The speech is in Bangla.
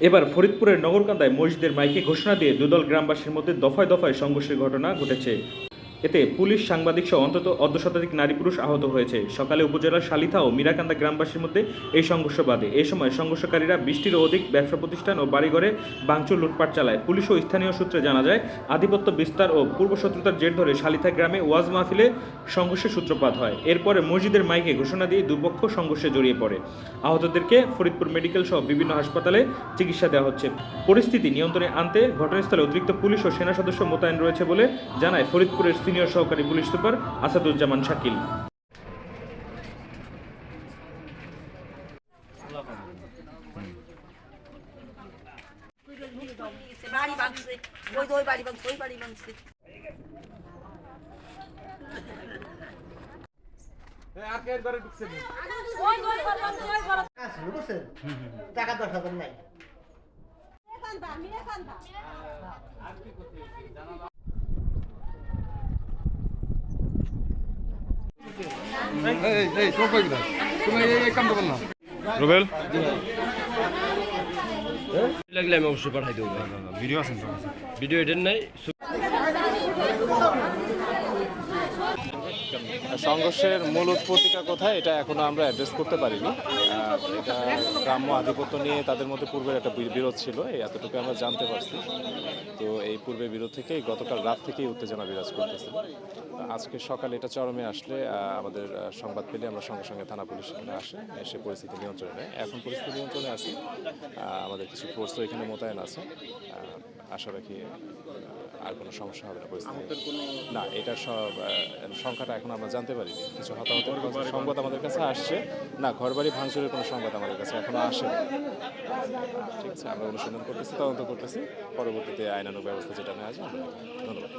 এবার ফরিদপুরের নগরকান্দায় মসজিদের মাইকে ঘোষণা দিয়ে দুদল গ্রামবাসীর মধ্যে দফায় দফায় সংঘর্ষের ঘটনা ঘটেছে। এতে পুলিশ সাংবাদিক সহ অন্তত অর্ধ শতাধিক নারী পুরুষ আহত হয়েছে। সকালে উপজেলার শালিথা ও মিরাকান্দা গ্রামবাসীর মধ্যে এই সংঘর্ষ বাধে। এ সময় সংঘর্ষকারীরা বৃষ্টিরও অধিক ব্যবসা প্রতিষ্ঠান ও বাড়িঘরে ভাঙচুর লুটপাট চালায়। পুলিশ ও স্থানীয় সূত্রে জানা যায়, আধিপত্য বিস্তার ও পূর্বশত্রুতার জের ধরে শালিথা গ্রামে ওয়াজ মাহফিলে সংঘর্ষের সূত্রপাত হয়। এরপরে মসজিদের মাইকে ঘোষণা দিয়ে দুপক্ষ সংঘর্ষে জড়িয়ে পড়ে। আহতদেরকে ফরিদপুর মেডিকেল সহ বিভিন্ন হাসপাতালে চিকিৎসা দেওয়া হচ্ছে। পরিস্থিতি নিয়ন্ত্রণে আনতে ঘটনাস্থলে অতিরিক্ত পুলিশ ও সেনা সদস্য মোতায়েন রয়েছে বলে জানায় ফরিদপুরের সিনিয়র সহকারী পুলিশ সুপার আসাদুজ্জামান শাকিল। বাড়ি ভাঙছে ওই তো ওই বাড়ি ভাঙছে ওই বাড়ি ভাঙছে টাকা দশ হাজার নাই এই এই তোর কই গেলা তুমি এই এই কাম করো না রুবেল? লাগলে আমি অবশ্যই পাঠাই দেবো। ভিডিও আছেন ভিডিও এটার নাই সংঘর্ষের মূল উৎপত্তিটা কোথায়, এটা এখনও আমরা অ্যাড্রেস করতে পারিনি। এটা গ্রাম্য আধিপত্য নিয়ে তাদের মধ্যে পূর্বের একটা বিরোধ ছিল, এই এতটুকু আমরা জানতে পারছি। তো এই পূর্বের বিরোধ থেকেই গতকাল রাত থেকেই উত্তেজনা বিরাজ করতেছিল আজকে সকালে এটা চরমে আসলে আমাদের সংবাদ পেলে আমরা সঙ্গে সঙ্গে থানা পুলিশ এখানে আসে, এসে পরিস্থিতি নিয়ন্ত্রণে নেয়। এখন পরিস্থিতি নিয়ন্ত্রণে আসি আমাদের কিছু ফোর্সও এখানে মোতায়েন আছে। আশা রাখি আর কোনো সমস্যা হবে না পরিস্থিতি না এটা সব সংখ্যাটা এখন আমরা জানতে পারি কিছু হতাহত সংবাদ আমাদের কাছে আসছে। না ঘরবাড়ি ভাঙচুরের কোনো সংবাদ আমাদের কাছে এখনও আসে ঠিক আছে আমরা অনুসন্ধান করতেছি তদন্ত করতেছি। পরবর্তীতে আইনানুগ ব্যবস্থা যেটা নেওয়া যায় ধন্যবাদ।